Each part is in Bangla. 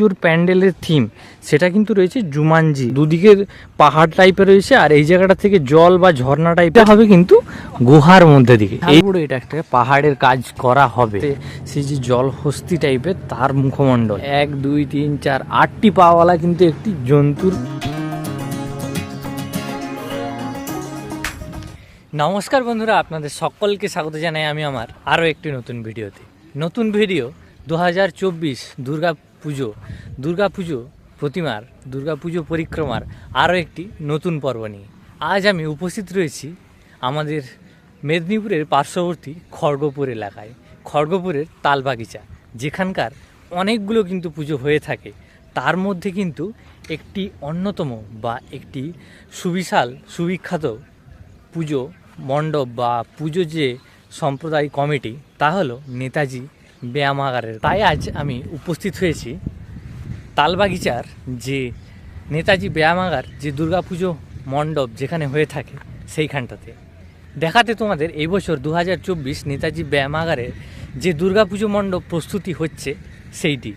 পুজোর প্যান্ডেলের থিম সেটা কিন্তু রয়েছে জুমানজি। দুদিকে পাহাড় টাইপের রয়েছে আর এই জায়গাটা থেকে জল বা ঝর্ণা টাইপের হবে কিন্তু গুহার মধ্যে দিকে। এই পুরো এটা একটা পাহাড়ের কাজ করা হবে। সেই যে জল হস্তি টাইপের তার মুখমণ্ডল। এক, দুই, তিন, চার, আটটি পাওয়ালা কিন্তু একটি জন্তুর। নমস্কার বন্ধুরা, আপনাদের সকলকে স্বাগত জানাই আমি আমার আরও একটি নতুন ভিডিওতে। নতুন ভিডিও দু হাজার চব্বিশ দুর্গা পুজো, দুর্গা পুজো প্রতিমার, দুর্গা পুজো পরিক্রমার আরও একটি নতুন পর্ব নিয়ে। আজ আমি উপস্থিত রয়েছি আমাদের মেদিনীপুরের পার্শ্ববর্তী খড়গপুর এলাকায়, খড়গপুরের তালবাগিচা। যেখানকার অনেকগুলো কিন্তু পুজো হয়ে থাকে। তার মধ্যে কিন্তু একটি অন্যতম বা একটি সুবিশাল, সুবিখ্যাত পুজো মণ্ডপ বা পুজো যে সম্প্রদায় কমিটি, তা হলো নেতাজি ব্যায়ামাগারের তাই আজ আমি উপস্থিত হয়েছি তালবাগিচার যে নেতাজি ব্যায়ামাগার যে দুর্গাপুজো মণ্ডপ যেখানে হয়ে থাকে সেইখানটাতে। দেখাতে তোমাদের এই বছর দু হাজার চব্বিশ নেতাজি ব্যায়ামাগারের যে দুর্গাপুজো মণ্ডপ প্রস্তুতি হচ্ছে সেইটি,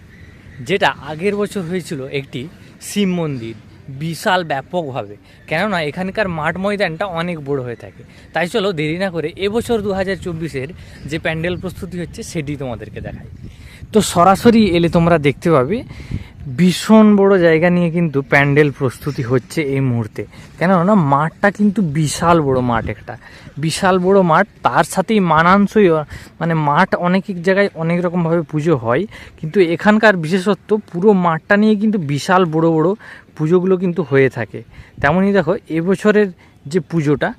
যেটা আগের বছর হয়েছিল একটি শিব মন্দির। বিশাল ব্যাপকভাবে। কেননা এখানকার মাঠ ময়দানটা অনেক বড় হয়ে থাকে। তাই চলো দেরি না করে এবছর দু হাজার চব্বিশের যে প্যান্ডেল প্রস্তুতি হচ্ছে সেটি তোমাদেরকে দেখাই। তো সরাসরি এলে তোমরা দেখতে পাবে, ভীষণ বড় জায়গা নিয়ে কিন্তু প্যান্ডেল প্রস্তুতি হচ্ছে এই মুহূর্তে। কেননা মাঠটা কিন্তু বিশাল বড় মাঠ একটা। বিশাল বড় মাঠ, তার সাথেই মানানসই মানে মাঠ অনেক জায়গায় অনেক রকমভাবে পুজো হয়। কিন্তু এখানকার বিশেষত্ব, পুরো মাঠটা নিয়ে কিন্তু বিশাল বড় বড় পুজোগুলো কিন্তু হয়ে থাকে। তেমনই দেখো, এবছরের যে পুজোটা,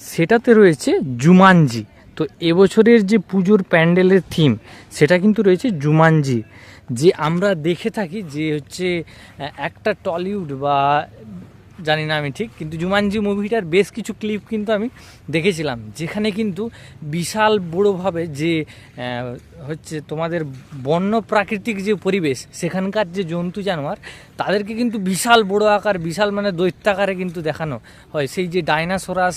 সেটাতে রয়েছে জুমানজি। তো এবছরের যে পুজোর প্যান্ডেলের থিম সেটা কিন্তু রয়েছে জুমানজি। যে আমরা দেখে থাকি যে হচ্ছে একটা টলিউড বা জানি না আমি ঠিক, কিন্তু জুমানজি মুভিটার বেশ কিছু ক্লিপ কিন্তু আমি দেখেছিলাম, যেখানে কিন্তু বিশাল বড়োভাবে যে হচ্ছে তোমাদের বন্য প্রাকৃতিক যে পরিবেশ, সেখানকার যে জন্তু জানোয়ার, তাদেরকে কিন্তু বিশাল বড় আকার, বিশাল মানে দৈত্যাকারে কিন্তু দেখানো হয়। সেই যে ডাইনাসোরাস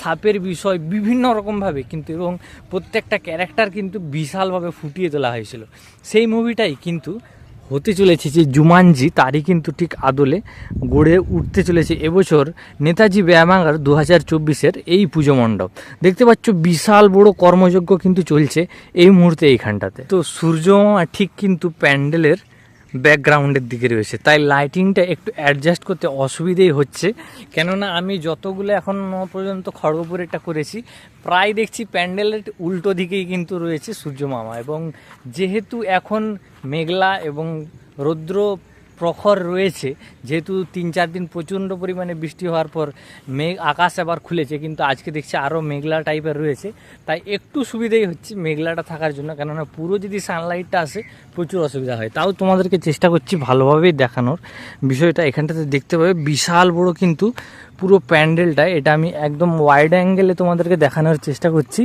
সাপের বিষয় বিভিন্ন রকমভাবে কিন্তু এবং প্রত্যেকটা ক্যারেক্টার কিন্তু বিশালভাবে ফুটিয়ে তোলা হয়েছিল। সেই মুভিটাই কিন্তু হতে চলেছে যে জুমানজি, তারই কিন্তু ঠিক আদলে গড়ে উঠতে চলেছে এবছর নেতাজি ব্যায়ামাগার দু হাজার চব্বিশের এই পুজো মণ্ডপ। দেখতে পাচ্ছ বিশাল বড় কর্মযজ্ঞ কিন্তু চলছে এই মুহূর্তে এইখানটাতে। তো সূর্য ঠিক কিন্তু প্যান্ডেলের ব্যাকগ্রাউন্ডের দিকে রয়েছে। তাই লাইটিংটা একটু অ্যাডজাস্ট করতে অসুবিধেই হচ্ছে। কেননা আমি যতগুলো এখন পর্যন্ত খড়গপুরেরটা করেছি, প্রায় দেখছি প্যান্ডেলের উল্টো দিকেই কিন্তু রয়েছে সূর্যমামা। এবং যেহেতু এখন মেঘলা এবং রৌদ্র প্রখর রয়েছে, যেহেতু তিন চার দিন প্রচণ্ড পরিমাণে বৃষ্টি হওয়ার পর মেঘ, আকাশ আবার খুলেছে, কিন্তু আজকে দেখছি আরও মেঘলা টাইপের রয়েছে। তাই একটু সুবিধাই হচ্ছে মেঘলাটা থাকার জন্য, কেননা পুরো যদি সানলাইটটা আসে, প্রচুর অসুবিধা হয়। তাও তোমাদেরকে চেষ্টা করছি ভালোভাবেই দেখানোর। বিষয়টা এখানটাতে দেখতে পাবে, বিশাল বড় কিন্তু পুরো প্যান্ডেলটা, এটা আমি একদম ওয়াইড অ্যাঙ্গেলে তোমাদেরকে দেখানোর চেষ্টা করছি।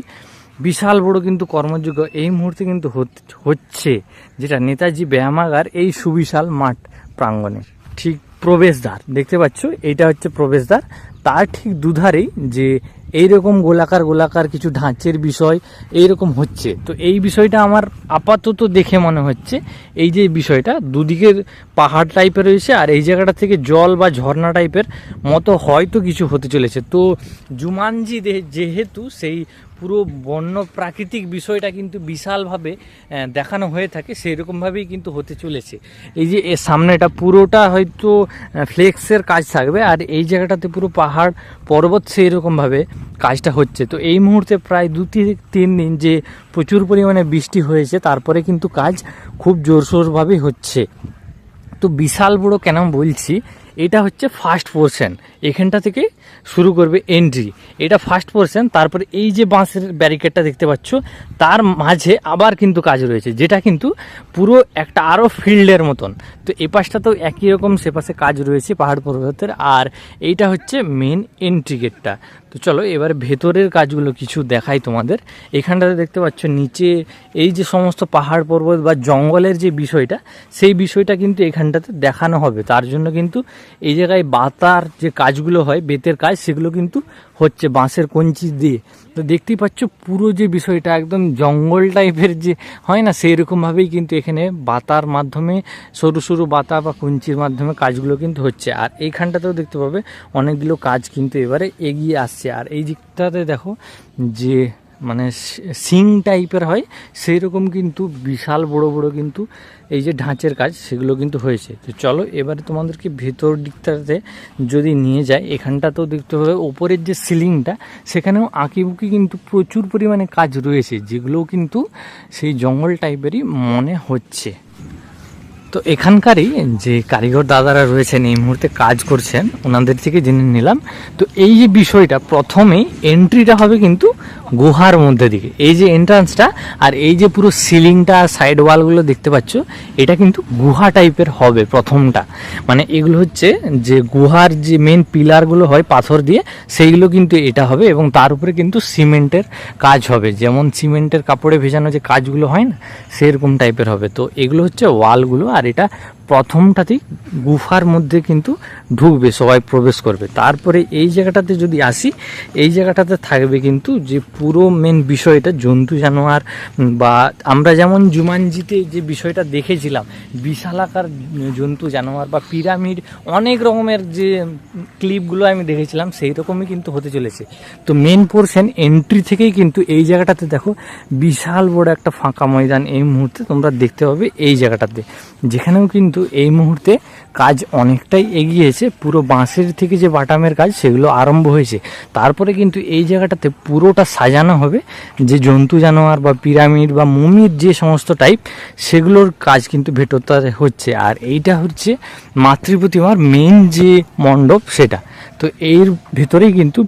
বিশাল বড় কিন্তু কর্মযোগ্য এই মুহূর্তে কিন্তু হচ্ছে, যেটা নেতাজি ব্যায়ামাগার এই সুবিশাল মাঠ। প্রাঙ্গণে। ঠিক প্রবেশদ্বার, দেখতে পাচ্ছ? এইটা হচ্ছে প্রবেশদ্বার। তার ঠিক দুধারেই যে এইরকম গোলাকার গোলাকার কিছু ঢাঁচের বিষয় এইরকম হচ্ছে। তো এই বিষয়টা আমার আপাতত দেখে মনে হচ্ছে। এই যে বিষয়টা, দুদিকের পাহাড় টাইপের রয়েছে আর এই জায়গাটা থেকে জল বা ঝর্ণা টাইপের মতো হয়তো কিছু হতে চলেছে। তো জুমানজি যেহেতু সেই পুরো বন্য প্রাকৃতিক বিষয়টা কিন্তু বিশালভাবে দেখানো হয়ে থাকে সেই রকমভাবেই কিন্তু হতে চলেছে। এই যে সামনেটা পুরোটা হয়তো ফ্লেক্সের কাজ থাকবে, আর এই জায়গাটাতে পুরো পাহাড় পর্বত সেই রকমভাবে কাজটা হচ্ছে। তো এই মুহূর্তে প্রায় দু তিন দিন যে প্রচুর পরিমাণে বৃষ্টি হয়েছে, তারপরে কিন্তু কাজ খুব জোরসোরভাবেই হচ্ছে। তো বিশাল বড় কেন বলছি, এটা হচ্ছে ফার্স্ট পোর্শন এখানটা থেকে শুরু করবে এন্ট্রি এটা ফার্স্ট পোর্শন তারপরে এই যে বাঁশের ব্যারিকেডটা দেখতে পাচ্ছ, তার মাঝে আবার কিন্তু কাজ রয়েছে, যেটা কিন্তু পুরো একটা আরও ফিল্ডের মতন। তো এ পাশটাতেও একই রকম, সে পাশে কাজ রয়েছে পাহাড় পর্বতের, আর এইটা হচ্ছে মেন এন্ট্রি গেটটা তো চলো, এবার ভেতরের কাজগুলো কিছু দেখাই তোমাদের। এখানটাতে দেখতে পাচ্ছ, নিচে এই যে সমস্ত পাহাড় পর্বত বা জঙ্গলের যে বিষয়টা, সেই বিষয়টা কিন্তু এখানটাতে দেখানো হবে। তার জন্য কিন্তু এই জায়গায় বাতার যে কাজগুলো হয়, বেতের কাজ, সেগুলো কিন্তু হচ্ছে বাঁশের কঞ্চি দিয়ে। তো দেখতেই পাচ্ছ, পুরো যে বিষয়টা একদম জঙ্গল টাইপের যে, হয় না? সেই রকমভাবেই কিন্তু এখানে বাতার মাধ্যমে, সরু সরু বাতা বা কঞ্চির মাধ্যমে কাজগুলো কিন্তু হচ্ছে। আর এইখানটাতেও দেখতে পাবে, অনেকগুলো কাজ কিন্তু এবারে এগিয়ে আসছে। আর এই দিকটাতে দেখো, যে মানে সিং টাইপের হয় সেই রকম কিন্তু বিশাল বড় বড় কিন্তু এই যে ঢাঁচের কাজ সেগুলো কিন্তু হয়েছে। তো চলো এবারে তোমাদেরকে ভেতর দিকটাতে যদি নিয়ে যায় এখানটাতেও দেখতে হবে, ওপরের যে সিলিংটা, সেখানেও আঁকিবুকি কিন্তু প্রচুর পরিমাণে কাজ রয়েছে, যেগুলোও কিন্তু সেই জঙ্গল টাইপেরই মনে হচ্ছে। তো এখানকারই যে কারিগর দাদারা রয়েছেন, এই মুহূর্তে কাজ করছেন, ওনাদের থেকে জেনে নিলাম। তো এই যে বিষয়টা, প্রথমেই এন্ট্রিটা হবে কিন্তু গুহার মধ্যে দিকে। এই যে এন্ট্রান্সটা আর এই যে পুরো সিলিংটা সাইড ওয়ালগুলো দেখতে পাচ্ছ, এটা কিন্তু গুহা টাইপের হবে প্রথমটা। মানে এগুলো হচ্ছে যে গুহার যে মেন পিলারগুলো হয় পাথর দিয়ে, সেইগুলো কিন্তু এটা হবে এবং তার উপরে কিন্তু সিমেন্টের কাজ হবে। যেমন সিমেন্টের কাপড়ে ভেজানো যে কাজগুলো হয় না, সেরকম টাইপের হবে। তো এগুলো হচ্ছে ওয়ালগুলো আর এটা প্রথমটাতেই গুফার মধ্যে কিন্তু ঢুকবে, সবাই প্রবেশ করবে। তারপরে এই জায়গাটাতে যদি আসি, এই জায়গাটাতে থাকবে কিন্তু যে পুরো মেন বিষয়টা, জন্তু, জানোয়ার বা আমরা যেমন জুমানজিতে যে বিষয়টা দেখেছিলাম, বিশালাকার জন্তু, জানোয়ার বা পিরামিড, অনেক রকমের যে ক্লিপগুলো আমি দেখেছিলাম, সেই রকমই কিন্তু হতে চলেছে। তো মেন পোর্শন এন্ট্রি থেকেই কিন্তু এই জায়গাটাতে দেখো, বিশাল বড় একটা ফাঁকা ময়দান এই মুহূর্তে তোমরা দেখতে পাবে এই জায়গাটাতে। যেখানেও কিন্তু এই মুহূর্তে কাজ অনেকটাই এগিয়েছে। পুরো বাঁশের থেকে যে বাটামের কাজ, সেগুলো আরম্ভ হয়েছে। তারপরে কিন্তু এই জায়গাটাতে পুরোটা সাজানো হবে। যে জন্তু জানোয়ার বা পিরামিড বা মুমির যে সমস্ত টাইপ সেগুলোর কাজ কিন্তু ভেতরটাতে হচ্ছে। আর এইটা হচ্ছে মাতৃপ্রতিমার মেন যে মণ্ডপ, সেটা। তো এর ভেতরেই কিন্তু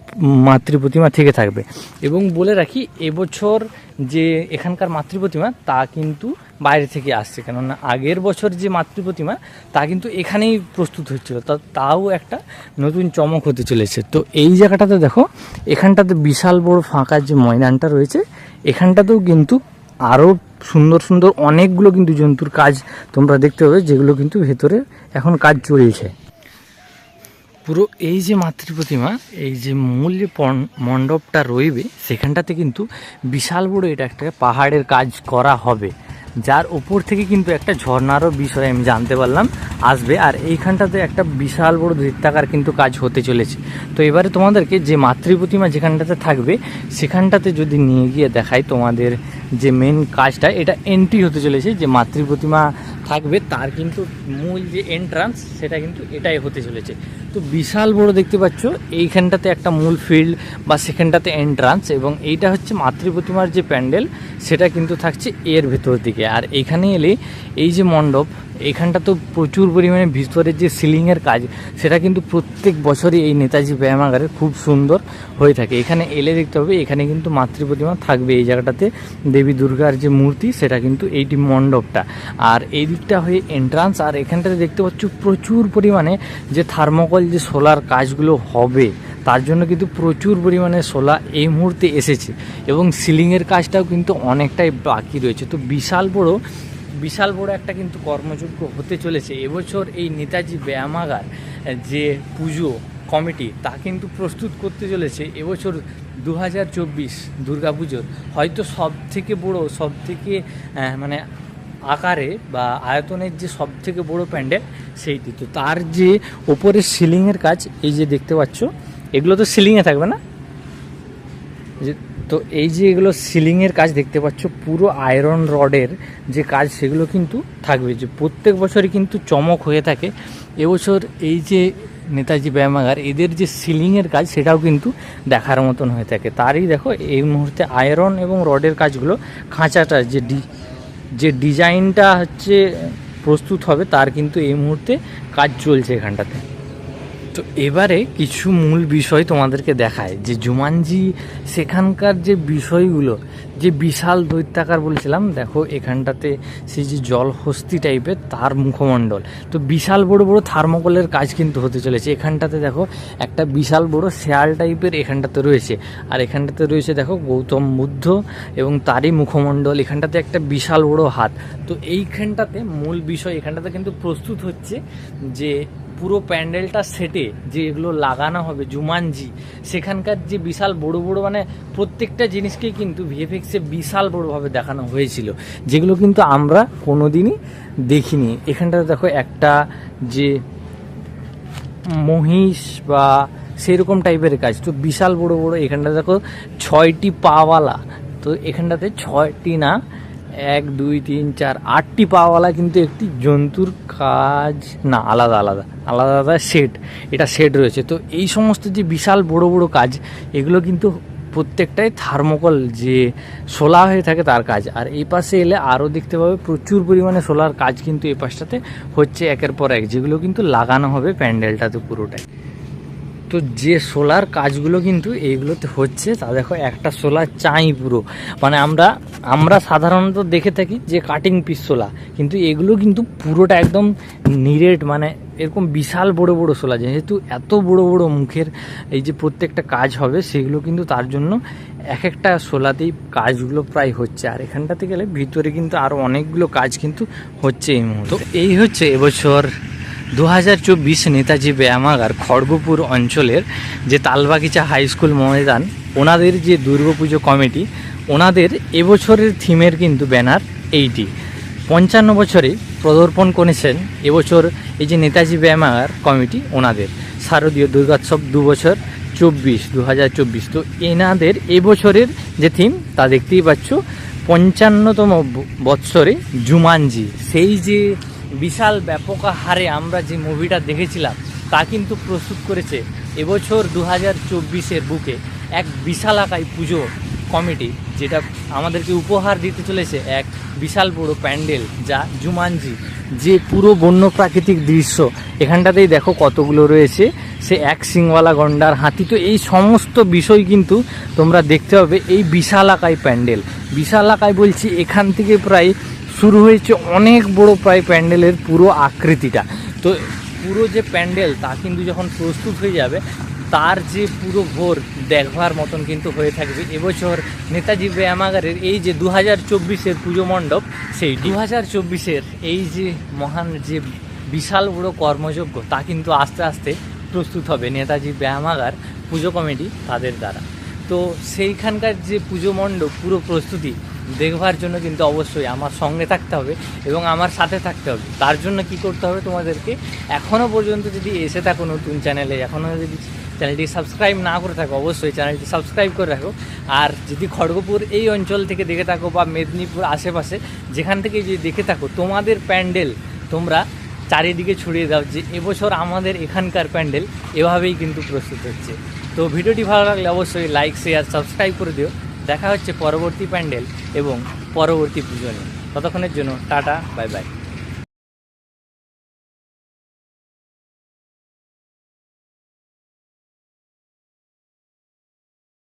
মাতৃপ্রতিমা থেকে থাকবে। এবং বলে রাখি, এবছর যে এখানকার মাতৃপ্রতিমা, তা কিন্তু বাইরে থেকে আসছে। কেননা আগের বছর যে মাতৃপ্রতিমা, তা কিন্তু এখানেই প্রস্তুত হচ্ছিল তা, তাও একটা নতুন চমক হতে চলেছে। তো এই জায়গাটাতে দেখো, এখানটাতে বিশাল বড় ফাঁকা যে ময়দানটা রয়েছে, এখানটাতেও কিন্তু আরও সুন্দর সুন্দর অনেকগুলো কিন্তু জন্তুর কাজ তোমরা দেখতে পাবে, যেগুলো কিন্তু ভেতরে এখন কাজ চলছে। পুরো এই যে মাতৃপ্রতিমা এই যে মূল যে মণ্ডপটা রইবে, সেখানটাতে কিন্তু বিশাল বড় এটা একটা পাহাড়ের কাজ করা হবে। যার উপর থেকে কিন্তু একটা ঝর্নারও বিষয় আমি জানতে পারলাম, আসবে। আর এইখানটাতে একটা বিশাল বড় দৈত্যাকার কিন্তু কাজ হতে চলেছে। তো এবারে তোমাদেরকে যে মাতৃপ্রতিমা যেখানটাতে থাকবে, সেখানটাতে যদি নিয়ে গিয়ে দেখাই তোমাদের যে মেন কাজটা, এটা এন্ট্রি হতে চলেছে। যে মাতৃপ্রতিমা থাকবে, তার কিন্তু মূল যে এন্ট্রান্স সেটা কিন্তু এটাই হতে চলেছে। তো বিশাল বড় দেখতে পাচ্ছ, এইখানটাতে একটা মূল ফিল্ড বা সেখানটাতে এন্ট্রান্স এবং এইটা হচ্ছে মাতৃপ্রতিমার যে প্যান্ডেল, সেটা কিন্তু থাকছে এর ভেতর দিকে। আর এখানে এলে এই যে মণ্ডপ, এখানটা তো প্রচুর পরিমাণে ভিতরের যে সিলিংয়ের কাজ, সেটা কিন্তু প্রত্যেক বছরই এই নেতাজি ব্যায়ামাগারে খুব সুন্দর হয়ে থাকে। এখানে এলে দেখতে হবে, এখানে কিন্তু মাতৃ প্রতিমা থাকবে এই জায়গাটাতে। দেবী দুর্গার যে মূর্তি, সেটা কিন্তু এইটি মণ্ডপটা। আর এই দিকটা হয়ে এন্ট্রান্স আর এখানটাতে দেখতে পাচ্ছ প্রচুর পরিমাণে যে থার্মোকল যে সোলার কাজগুলো হবে। তার জন্য কিন্তু প্রচুর পরিমাণে সোলা এই মুহূর্তে এসেছে এবং সিলিংয়ের কাজটাও কিন্তু অনেকটাই বাকি রয়েছে। তো বিশাল বড় বিশাল বড় একটা কিন্তু কর্মযোগ্য হতে চলেছে। এবছর এই নেতাজি ব্যায়ামাগার, যে পুজো কমিটি, তা কিন্তু প্রস্তুত করতে চলেছে। এবছর দু হাজার চব্বিশ দুর্গা পুজোর। হয়তো সব থেকে বড়ো সব থেকে মানে আকারে বা আয়তনের যে সব থেকে বড় প্যান্ডেল, সেইটি। তো তার যে ওপরের সিলিংয়ের কাজ, এই যে দেখতে পাচ্ছ এগুলো তো সিলিংয়ে থাকবে না? যে, তো এই যে এগুলো সিলিংয়ের কাজ দেখতে পাচ্ছ, পুরো আয়রন রডের যে কাজ সেগুলো কিন্তু থাকবে। যে প্রত্যেক বছরই কিন্তু চমক হয়ে থাকে। এবছর এই যে নেতাজি ব্যায়ামাগার, এদের যে সিলিংয়ের কাজ সেটাও কিন্তু দেখার মতন হয়ে থাকে। তারই দেখো, এই মুহূর্তে আয়রন এবং রডের কাজগুলো খাঁচাটা যে ডি, যে ডিজাইনটা হচ্ছে প্রস্তুত হবে, তার কিন্তু এই মুহূর্তে কাজ চলছে এখানটাতে। তো এবারে কিছু মূল বিষয় তোমাদেরকে দেখায়, যে জুমানজি সেখানকার যে বিষয়গুলো, যে বিশাল দৈত্যাকার বলছিলাম, দেখো এখানটাতে সেই যে জলহস্তি টাইপের তার মুখমণ্ডল। তো বিশাল বড় বড় থার্মোকলের কাজ কিন্তু হতে চলেছে। এখানটাতে দেখো একটা বিশাল বড় শেয়াল টাইপের এখানটাতে রয়েছে। আর এখানটাতে রয়েছে দেখো গৌতম বুদ্ধ এবং তারই মুখমণ্ডল। এখানটাতে একটা বিশাল বড় হাত। তো এইখানটাতে মূল বিষয়, এখানটাতে কিন্তু প্রস্তুত হচ্ছে যে পুরো প্যান্ডেলটা সেটে যে এগুলো লাগানো হবে, জুমানজি, সেখানকার যে বিশাল বড় বড় মানে প্রত্যেকটা জিনিসকেই কিন্তু ভিএফএক্সে বিশাল বড়োভাবে দেখানো হয়েছিল, যেগুলো কিন্তু আমরা কোনোদিনই দেখিনি। এখানটাতে দেখো একটা যে মহিষ বা সেরকম টাইপের কাজ, তো বিশাল বড় বড় এখানটা দেখো ছয়টি পাওয়ালা, তো এখানটাতে ছয়টি না এক, দুই, তিন, চার, আটটি পাওয়ালা কিন্তু একটি জন্তুর কাজ না, আলাদা আলাদা আলাদা আলাদা সেট এটা সেট রয়েছে। তো এই সমস্ত যে বিশাল বড় বড় কাজ, এগুলো কিন্তু প্রত্যেকটাই থার্মোকল যে সোলা হয়ে থাকে তার কাজ। আর এই পাশে এলে আরও দেখতে পাবে প্রচুর পরিমাণে সোলার কাজ কিন্তু এই পাশটাতে হচ্ছে একের পর এক, যেগুলো কিন্তু লাগানো হবে প্যান্ডেলটাতে পুরোটাই। তো যে সোলার কাজগুলো কিন্তু এইগুলোতে হচ্ছে, তা দেখো একটা সোলার চাই পুরো। মানে আমরা আমরা সাধারণত দেখে থাকি যে কাটিং পিস সোলা, কিন্তু এগুলো কিন্তু পুরোটা একদম নিরেট মানে এরকম বিশাল বড় বড় সোলা। যেহেতু এত বড় বড় মুখের এই যে প্রত্যেকটা কাজ হবে, সেগুলো কিন্তু তার জন্য এক একটা সোলাতেই কাজগুলো প্রায় হচ্ছে। আর এখানটাতে গেলে ভিতরে কিন্তু আরও অনেকগুলো কাজ কিন্তু হচ্ছে এই মুহূর্তে। এই হচ্ছে এবছর দু হাজার চব্বিশ নেতাজি ব্যায়ামাগার খড়গপুর অঞ্চলের যে তালবাগিচা হাই স্কুল ময়দান, ওনাদের যে দুর্গাপুজো কমিটি, ওনাদের এবছরের থিমের কিন্তু ব্যানার এইটি। পঞ্চান্ন বছরে প্রদর্পণ করেছেন এবছর এই যে নেতাজি ব্যায়ামাগার কমিটি ওনাদের। শারদীয় দুর্গোৎসব দু বছর চব্বিশ দু হাজার চব্বিশ। তো এনাদের এবছরের যে থিম, তা দেখতেই পাচ্ছ, পঞ্চান্নতম বৎসরে জুমানজি। সেই যে বিশাল ব্যাপক হারে আমরা যে মুভিটা দেখেছিলাম, তা কিন্তু প্রস্তুত করেছে এবছর দু হাজার চব্বিশের বুকে এক বিশাল আকায় পুজো কমিটি যেটা আমাদেরকে উপহার দিতে চলেছে এক বিশাল বড় প্যান্ডেল, যা জুমানজি, যে পুরো বন্য প্রাকৃতিক দৃশ্য, এখানটাতেই দেখো কতগুলো রয়েছে, সে এক সিংওয়ালা গন্ডার হাতি, তো এই সমস্ত বিষয় কিন্তু তোমরা দেখতে পাবে এই বিশাল প্যান্ডেল। বিশাল আকায় বলছি এখান থেকে প্রায় শুরু হয়েছে অনেক বড় প্রায় প্যান্ডেলের পুরো আকৃতিটা। তো পুরো যে প্যান্ডেল, তা কিন্তু যখন প্রস্তুত হয়ে যাবে, তার যে পুরো ভোর দেখবার মতন কিন্তু হয়ে থাকবে। এবছর নেতাজি ব্যায়ামাগারের এই যে দু হাজার চব্বিশের পুজো মণ্ডপ, সেই দু হাজার চব্বিশের এই যে মহান যে বিশাল বড় কর্মযজ্ঞ, তা কিন্তু আস্তে আস্তে প্রস্তুত হবে নেতাজি ব্যায়ামাগার পুজো কমিটি তাদের দ্বারা। তো সেইখানকার যে পুজো মণ্ডপ, পুরো প্রস্তুতি দেখবার জন্য কিন্তু অবশ্যই আমার সঙ্গে থাকতে হবে এবং আমার সাথে থাকতে হবে। তার জন্য কি করতে হবে তোমাদেরকে? এখনও পর্যন্ত যদি এসে থাকো নতুন চ্যানেলে এখনও যদি চ্যানেলটি সাবস্ক্রাইব না করে থাকো, অবশ্যই চ্যানেলটি সাবস্ক্রাইব করে রাখো। আর যদি খড়গপুর এই অঞ্চল থেকে দেখে থাকো বা মেদিনীপুর আশেপাশে, যেখান থেকে যদি দেখে থাকো, তোমাদের প্যান্ডেল তোমরা চারিদিকে ছড়িয়ে দাও যে এবছর আমাদের এখানকার প্যান্ডেল এভাবেই কিন্তু প্রস্তুত হচ্ছে। তো ভিডিওটি ভালো লাগলে অবশ্যই লাইক শেয়ার সাবস্ক্রাইব করে দিও। দেখা হচ্ছে পরবর্তী প্যান্ডেল এবং পরবর্তী পুজো নিয়ে। ততক্ষণের জন্য টাটা বাই বাই।